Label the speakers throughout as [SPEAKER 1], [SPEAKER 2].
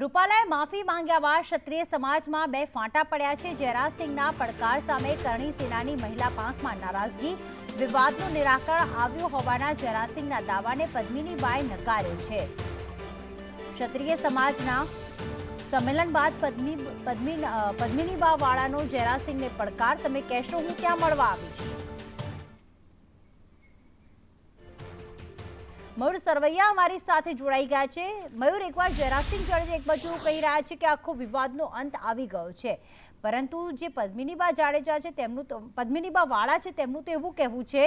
[SPEAKER 1] રૂપાલાએ માફી માંગ્યા બાદ ક્ષત્રિય સમાજમાં બે ફાંટા પડ્યા છે. જયરાજસિંહના પડકાર સામે કરણી સેનાની મહિલા પાંખમાં નારાજગી. વિવાદનું નિરાકરણ આવ્યું હોવાના જયરાજસિંહના દાવાને પદ્મિનીબાએ નકાર્યો છે. ક્ષત્રિય સમાજના સંમેલન બાદ પદ્મિની પદ્મી પદ્મિનીબા વાળાનો જયરાજસિંહને પડકાર. તમે કહેશો હું ક્યાં મળવા આવીશ? મયુર સરવૈયા અમારી સાથે જોડાઈ ગયા છે. મયુર, એકવાર જયરાજસિંહ જાડેજા એક બાજુ કહી રહ્યા છે કે આખો વિવાદનો અંત આવી ગયો છે. પરંતુ જે પદ્મિનીબા જાડેજા છે, તેમનું તો પદ્મિનીબા વાળા છે, તેમનું તો એવું કહેવું છે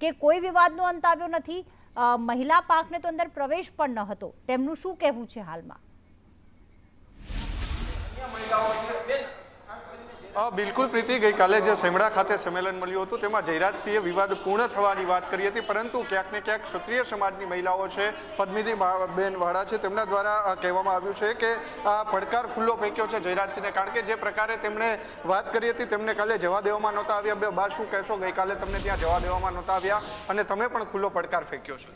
[SPEAKER 1] કે કોઈ વિવાદનો અંત આવ્યો નથી. મહિલા પાંખને તો અંદર પ્રવેશ પણ ન હતો. તેમનું શું કહેવું છે હાલમાં?
[SPEAKER 2] બિલકુલ પ્રીતિ, ગઈકાલે જે સેમડા ખાતે સંમેલન મળ્યું હતું, તેમાં જયરાજસિંહે વિવાદ પૂર્ણ થવાની વાત કરી હતી, પરંતુ ક્યાંક ને ક્યાંક ક્ષત્રિય સમાજની મહિલાઓ છે, પદ્મિની બેન વાળા છે, તેમના દ્વારા કહેવામાં આવ્યું છે કે આ પડકાર ખુલ્લો ફેંક્યો છે જયરાજસિંહને, કારણ કે જે પ્રકારે તેમણે વાત કરી હતી, તેમને કાલે જવા દેવામાં નહોતા આવ્યા. બે, બા, શું કહેશો? ગઈકાલે તમને ત્યાં જવા દેવામાં નહોતા આવ્યા અને તમે પણ ખુલ્લો પડકાર ફેંક્યો છે.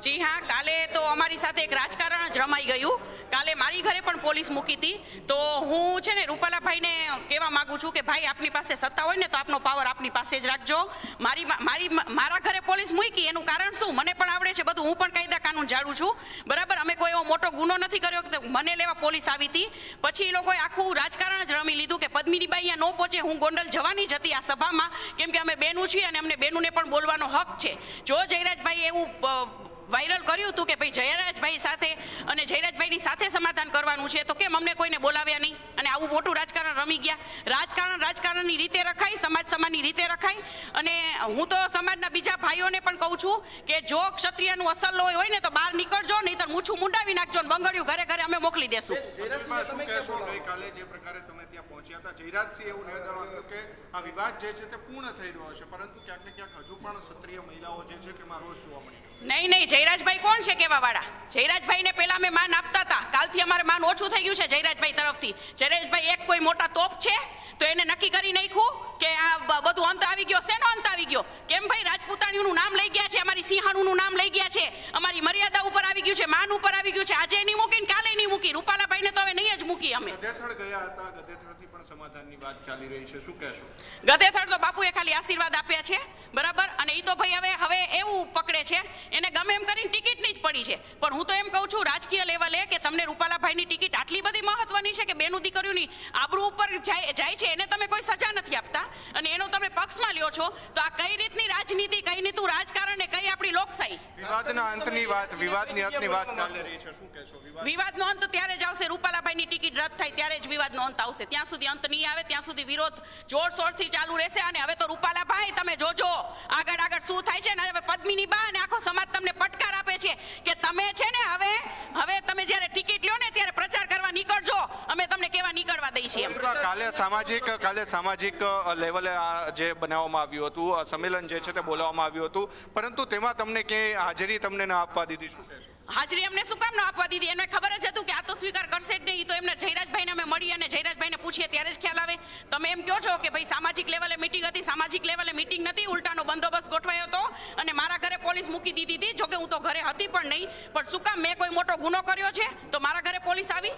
[SPEAKER 3] જી હા, કાલે તો અમારી સાથે એક રાજકારણ જ રમાઈ ગયું. કાલે મારી ઘરે પણ પોલીસ મૂકી હતી. તો હું છે ને રૂપાલાભાઈને કહેવા માંગુ છું કે ભાઈ આપની પાસે સત્તા હોય ને તો આપનો પાવર આપની પાસે જ રાખજો. મારી મારી મારા ઘરે પોલીસ મૂકી, એનું કારણ શું? મને પણ આવડે છે બધું. હું પણ કાયદા કાનૂન જાણું છું. બરાબર? અમે કોઈ એવો મોટો ગુનો નથી કર્યો કે મને લેવા પોલીસ આવી હતી. પછી એ લોકોએ આખું રાજકારણ જ રમી લીધું કે પદ્મિનીબાઈ અહીંયા ન પહોંચે, હું ગોંડલ જવાની જ હતી આ સભામાં. કેમ કે અમે બેનું છીએ અને અમને બેનુને પણ બોલવાનો હક છે. જો જયરાજભાઈ એવું વાયરલ કર્યું હતું કે ભાઈ જયરાજભાઈ સાથે અને જયરાજભાઈની સાથે સમાધાન કરવાનું છે તો કેમ અમને કોઈને બોલાવ્યા નહીં? અને આવું મોટું રાજકારણ રમી ગયા. રાજકારણ રાજકારણની રીતે રખાય સમાજ સમાજની રીતે રખાય. અને હું તો સમાજના બીજા ભાઈઓને પણ કહું છું કે જો ક્ષત્રિયનું અસલ લોહી હોય ને તો બહાર નીકળજો નહીં તો મૂછું મુંડાવી નાખજો ને બંગડિયું ઘરે ઘરે અમે મોકલી દેશું.
[SPEAKER 2] ગઈકાલે જે પ્રકારે તમે ત્યાં પહોંચ્યા હતા જયરાજસિંહ એવું નિવેદન આપ્યું કે આ વિવાદ જે છે તે પૂર્ણ થઈ રહ્યો છે પરંતુ ક્યાંક ને ક્યાંક હજુ પણ ક્ષત્રિય મહિલાઓ જે છે તેમાં રોષ જોવા મળી રહ્યો છે.
[SPEAKER 3] નહીં નહીં જયરાજભાઈ કોણ છે કેવા વાળા જયરાજભાઈને પહેલા અમે માન આપતા હતા. કાલથી અમારે માન ઓછું થઈ ગયું છે જયરાજભાઈ તરફથી. જયરાજભાઈ એક કોઈ મોટા તોપ છે? તો એને નક્કી કરી નાખ્યું કે આ બધું અંત આવી ગયો. શેનો અંત આવી ગયો? કેમ ભાઈ? રાજપૂતાણીઓનું નામ લઈ ગયા છે અમારી સિંહાણુનું નામ લઈ ગયા છે. અમારી મર્યાદા ઉપર આવી ગયું છે માન ઉપર આવી ગયું છે. આજે નહીં મૂકીને કાલે નહીં મૂકી. રૂપાલાભાઈને તો હવે નહીં જ મૂકી અમે.
[SPEAKER 2] ગધેથડ ગયા હતા પણ સમાધાનની વાત ચાલી રહી છે. શું કહેશો?
[SPEAKER 3] ગધેથળ તો ખાલી આશીર્વાદ આપ્યા છે, બરાબર? અને એ તો ભાઈ હવે હવે એવું પકડે છે. એને ગમે એમ કરીને ટિકિટની જ પડી છે. પણ હું તો એમ કહું છું રાજકીય લેવલે કે તમને રૂપાલાભાઈની ટિકિટ આટલી બધી મહત્વની છે કે બેનું દીકરીઓની આબરૂ ઉપર જાય જાય છે એને તમે કોઈ સજા નથી આપતા. અને એનો તમે પક્ષમાં લ્યો છો તો આ કઈ રીતની રાજનીતિ કઈ રીતનું રાજકારણ ને કઈ આપણી લોકશાહી?
[SPEAKER 2] વિવાદના અંતની વાત વિવાદની અંતની વાત ચાલી રહી છે. શું કહેશો? વિવાદ
[SPEAKER 3] વિવાદનો અંત ત્યારે જ આવશે રૂપાલાભાઈની ટિકિટ રદ થાય ત્યારે જ વિવાદનો અંત આવશે. ત્યાં સુધી અંત નહીં આવે ત્યાં સુધી વિરોધ જોરશોરથી ચાલુ રહેશે અને હવે તો રૂપાલાભાઈ તમે જોજો આગળ આગળ શું થાય છે ને હવે પદ્મિની બા અને આખો સમાજ તમને પડકાર આપે છે. કે તમે છે ને હવે હવે તમે જ્યારે ટિકિટ લ્યો ને ત્યારે પ્રચાર કરવા નીકળજો. અમે તમને કેવા નીકળવા દઈ છીએ એમ.
[SPEAKER 2] કાલે સામાજિક કાલે સામાજિક લેવલે આ જે બનાવવામાં આવ્યું હતું સંમેલન જે છે તે બોલાવવામાં આવ્યું હતું. પરંતુ તેમાં તમને કે હાજરી તમને ના આપવા દીધી શું
[SPEAKER 3] હાજરી અમને શું કામ ન આપવા દીધી? એને ખબર જ હતું કે આ તો સ્વીકાર કરશે જ નહીં. તો એમને જયરાજભાઈને અમે મળી અને જયરાજભાઈને પૂછીએ ત્યારે જ ખ્યાલ આવે. તમે એમ કહો છો કે ભાઈ સામાજિક લેવલે મીટિંગ હતી સામાજિક લેવલે બંદોબસ્ત હતો અને મારા ઘરે પોલીસ મૂકી દીધી હતી. જોકે હું તો ઘરે હતી પણ નહીં. પણ શું કામ મેં કોઈ મોટો ગુનો કર્યો છે? તો મારા ઘરે પોલીસ આવી?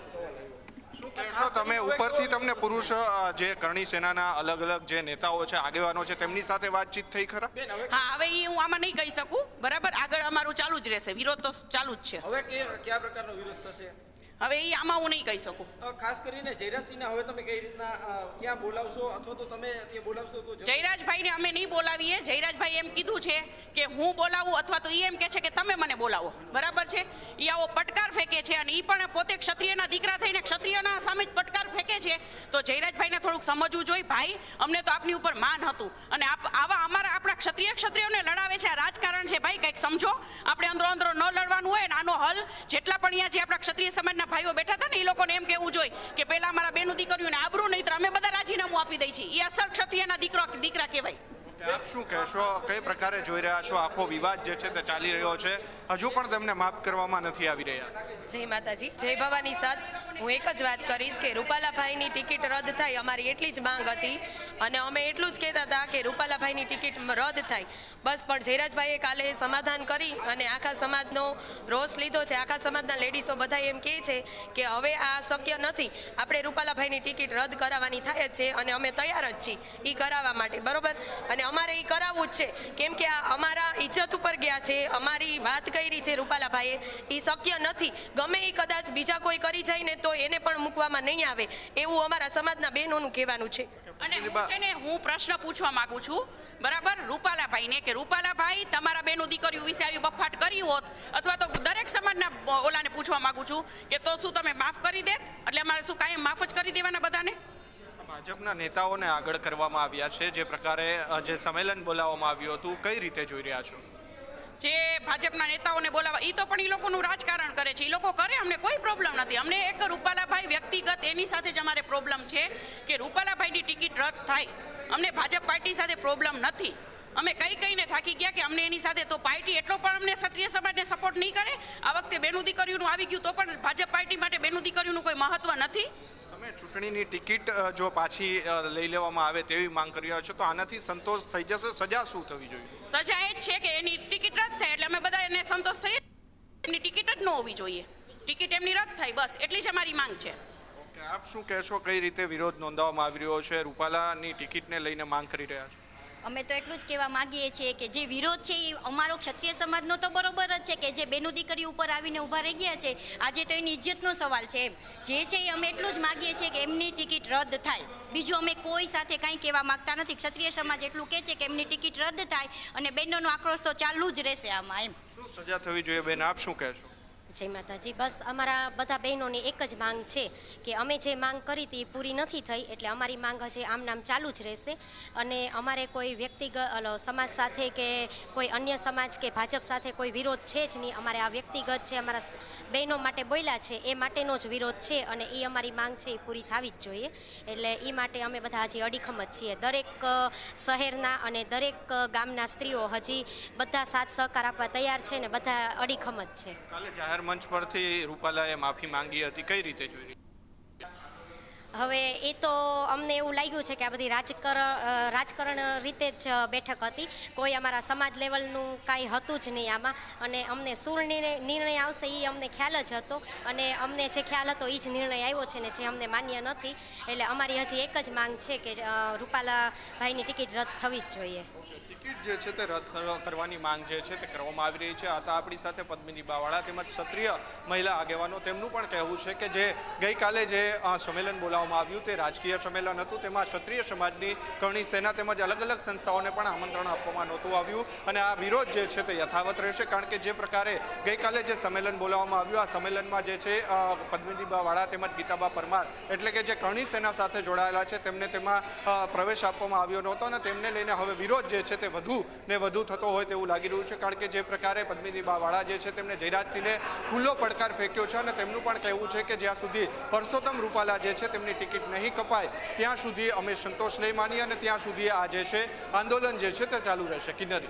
[SPEAKER 2] શું કહેશો તમે? ઉપરથી તમને પુરુષ જે કરણી સેનાના અલગ અલગ જે નેતાઓ છે આગેવાનો છે તેમની સાથે વાતચીત થઈ ખરા?
[SPEAKER 3] હા હવે એ હું આમાં નહીં કહી શકું. બરાબર? આગળ અમારું ચાલુ જ રહેશે. વિરોધ તો ચાલુ જ છે.
[SPEAKER 4] હવે કયા પ્રકારનો વિરોધ થશે?
[SPEAKER 3] હવે એ આમાં હું નહીં કહી શકું.
[SPEAKER 4] ખાસ કરીને જયરાજસિંહને હવે તમે કઈ રીતના ક્યાં બોલાવશો? અથવા તો તમે બોલાવશો તો
[SPEAKER 3] જયરાજભાઈને અમે નહીં બોલાવીએ. જયરાજભાઈ એમ કીધું છે કે હું બોલાવું અથવા તો એ એમ કે છે કે તમે મને બોલાવો. બરાબર છે? એ આવો પટકાર ફેંકે છે અને એ પણ પોતે ક્ષત્રિયના દીકરા થઈને ક્ષત્રિયના સામે જ પટકાર ફેંકે છે. તો જયરાજભાઈને થોડુંક સમજવું જોઈએ. ભાઈ અમને તો આપની ઉપર માન હતું. અને આપ આવા અમારા આપણા ક્ષત્રિય ક્ષત્રિયોને લડાવે છે. આ રાજકારણ છે. ભાઈ કંઈક સમજો. આપણે અંદરો અંદરો ન લડવાનું હોય ને આનો હલ જેટલા પણ અહીંયા જે આપણા ક્ષત્રિય સમાજના ભાઈઓ બેઠા હતા ને, એ લોકોને એમ કહેવું જોઈએ કે પેલા અમારા બેનું દીકરીઓને આબરૂ નહીં, તો અમે બધા રાજીનામું આપી દઈએ છીએ. એ અસલ ક્ષત્રિયના દીકરો દીકરા કહેવાય.
[SPEAKER 2] આપ શું કહેશો? કઈ પ્રકારે જોઈ રહ્યા છો? આખો વિવાદ જે છે તે ચાલી રહ્યો છે. હજુ પણ તેમને માફ કરવામાં નથી આવી રહ્યા.
[SPEAKER 5] જય માતાજી. જય ભવાની સાથ. હું એક જ વાત કરીશ કે રૂપાલાભાઈની ટિકિટ રદ થાય અમારી એટલી જ માંગ હતી. અને અમે એટલું જ કહેતા હતા કે રૂપાલાભાઈની ટિકિટ રદ થાય. બસ, પણ જયરાજભાઈએ કાલે સમાધાન કરી અને આખા સમાજનો રોષ લીધો છે. આખા સમાજના લેડીઝો બધા એમ કહે છે કે હવે આ શક્ય નથી. આપણે રૂપાલાભાઈની ટિકિટ રદ કરાવવાની થાય જ છે અને અમે તૈયાર જ છીએ. એ કરાવવા માટે. બરોબર? અને અમારે એ કરાવવું જ છે. કેમ કે આ અમારા ઇજ્જત ઉપર ગયા છે, અમારી વાત કરી છે રૂપાલાભાઈએ. એ શક્ય નથી. ગમે એ કદાચ બીજા કોઈ કરી જાય ને તો એને પણ મૂકવામાં નહીં આવે. એવું અમારા સમાજના બહેનોનું કહેવાનું છે.
[SPEAKER 3] અને છે હું પ્રશ્ન પૂછવા માંગુ છું. બરાબર? રૂપાલાભાઈને કે રૂપાલાભાઈ, તમારા બેનું દીકરીઓ વિશે આવી બફાટ કરી હોત અથવા તો દરેક સમાજના ઓલાને પૂછવા માંગુ છું કે તો શું તમે માફ કરી દેત? એટલે અમારે શું કાયમ માફ જ કરી દેવાના બધાને?
[SPEAKER 2] ભાજપના નેતાઓને આગળ કરવામાં આવ્યા છે. જે પ્રકારે જે સંમેલન બોલાવવામાં આવ્યું હતું, કઈ રીતે જોઈ રહ્યા છો?
[SPEAKER 3] જે ભાજપના નેતાઓને બોલાવવા એ તો પણ એ લોકોનું રાજકારણ કરે છે. એ લોકો કરે, અમને કોઈ પ્રોબ્લેમ નથી. અમને એક રૂપાલાભાઈ વ્યક્તિગત એની સાથે જ અમારે પ્રોબ્લેમ છે કે રૂપાલાભાઈની ટિકિટ રદ થાય. અમને ભાજપ પાર્ટી સાથે પ્રોબ્લેમ નથી. અમે કઈ કઈને થાકી ગયા કે અમને એની સાથે તો પાર્ટી એટલો પણ અમને ક્ષત્રિય સમાજને સપોર્ટ નહીં કરે. આ વખતે બેનું દીકરીઓનું આવી ગયું તો પણ ભાજપ પાર્ટી માટે બેનું દીકરીઓનું કોઈ મહત્વ નથી.
[SPEAKER 2] તમે ચૂંટણીની ટિકિટ જો પાછી લઈ લેવામાં આવે તેવી માંગ કરી રહ્યા છો તો આનાથી સંતોષ થઈ જશે? સજા શું થવી જોઈએ?
[SPEAKER 3] સજા એ જ છે કે એની ટિકિટ રદ થાય એટલે અમે બધા એને સંતોષ થઈએ. એની ટિકિટ જ ન હોવી જોઈએ. ટિકિટ એમની રદ થાય બસ. એટલી જ અમારી માંગ છે.
[SPEAKER 2] આપ શું કહેશો? કઈ રીતે વિરોધ નોંધાવવામાં આવી રહ્યો છે? રૂપાલાની ટિકિટને લઈને માંગ કરી રહ્યા છો?
[SPEAKER 6] અમે તો એટલું જ કહેવા માંગીએ છીએ કે જે વિરોધ છે એ અમારો ક્ષત્રિય સમાજનો તો બરોબર જ છે કે જે બેનો દીકરી ઉપર આવીને ઊભા રહી ગયા છે, આજે તો એની ઇજ્જતનો સવાલ છે. એમ. જે છે એ અમે એટલું જ માગીએ છીએ કે એમની ટિકિટ રદ થાય. બીજું અમે કોઈ સાથે કાંઈ કહેવા માંગતા નથી. ક્ષત્રિય સમાજ એટલું કહે છે કે એમની ટિકિટ રદ થાય અને બહેનોનો આક્રોશ તો ચાલુ જ રહેશે આમાં, એમ.
[SPEAKER 2] સજા થવી જોઈએ બેન? આપ શું કહેશો?
[SPEAKER 7] જય માતાજી. બસ અમારા બધા બહેનોની એક જ માંગ છે કે અમે જે માંગ કરી હતી પૂરી નથી થઈ, એટલે અમારી માંગ હજી આમ નામ ચાલુ જ રહેશે. અને અમારે કોઈ વ્યક્તિગત સમાજ સાથે કે કોઈ અન્ય સમાજ કે ભાજપ સાથે કોઈ વિરોધ છે જ નહીં. અમારે આ વ્યક્તિગત છે અમારા બહેનો માટે બોલ્યા છે એ માટેનો જ વિરોધ છે અને એ અમારી માંગ છે એ પૂરી થવી જ જોઈએ. એટલે એ માટે અમે બધા હજી અડીખમ જ છીએ. દરેક શહેરના અને દરેક ગામના સ્ત્રીઓ હજી બધા સાથ સહકાર આપવા તૈયાર છે ને બધા અડીખમ જ છે
[SPEAKER 2] મંચ પરથી રૂપાલાએ માફી માંગી હતી. કઈ રીતે જોઈ
[SPEAKER 7] હવે એ તો અમને એવું લાગ્યું છે કે આ બધી રાજકરણ રાજકારણ રીતે જ બેઠક હતી. કોઈ અમારા સમાજ લેવલનું કાંઈ હતું જ નહીં આમાં. અને અમને શું નિર્ણય આવશે એ અમને ખ્યાલ જ હતો. અને અમને જે ખ્યાલ હતો એ જ નિર્ણય આવ્યો છે ને જે અમને માન્ય નથી. એટલે અમારી હજી એક જ માંગ છે કે રૂપાલાભાઈની ટિકિટ રદ થવી જ જોઈએ.
[SPEAKER 2] ટિકિટ જે છે તે રદ કરવાની માંગ જે છે તે કરવામાં આવી રહી છે. આતા આપણી સાથે પદ્મિની બાવાળા તેમજ ક્ષત્રિય મહિલા આગેવાનો તેમનું પણ કહેવું છે કે જે ગઈકાલે જે સંમેલન બોલાવવામાં આવ્યું તે રાજકીય સંમેલન હતું. તેમાં ક્ષત્રિય સમાજની કરણી સેના તેમજ અલગ અલગ સંસ્થાઓને પણ આમંત્રણ આપવામાં નહોતું આવ્યું અને આ વિરોધ જે છે તે યથાવત રહેશે કારણ કે જે પ્રકારે ગઈકાલે જે સંમેલન બોલાવવામાં આવ્યું આ સંમેલનમાં જે છે અ, વાળા તેમજ ગીતાબા પરમાર એટલે કે જે કરણી સેના સાથે જોડાયેલા છે તેમને તેમાં પ્રવેશ આપવામાં આવ્યો નહોતો અને તેમને લઈને હવે વિરોધ જે છે તે વધુ ને વધુ થતો હોય તેવું લાગી રહ્યું છે. કારણ કે જે પ્રકારે પદ્મિની બાવાળા જે છે તેમણે જયરાજસિંહને ખુલ્લો પડકાર ફેંક્યો છે અને તેમનું પણ કહેવું છે કે જ્યાં સુધી પરસોત્તમ રૂપાલા જે છે તેમની ટિકિટ નહીં કપાય, ત્યાં સુધી અમે સંતોષ નહીં માનીએ અને ત્યાં સુધી આ જે છે આંદોલન જે છે તે ચાલુ રહેશે. કિન્નરી.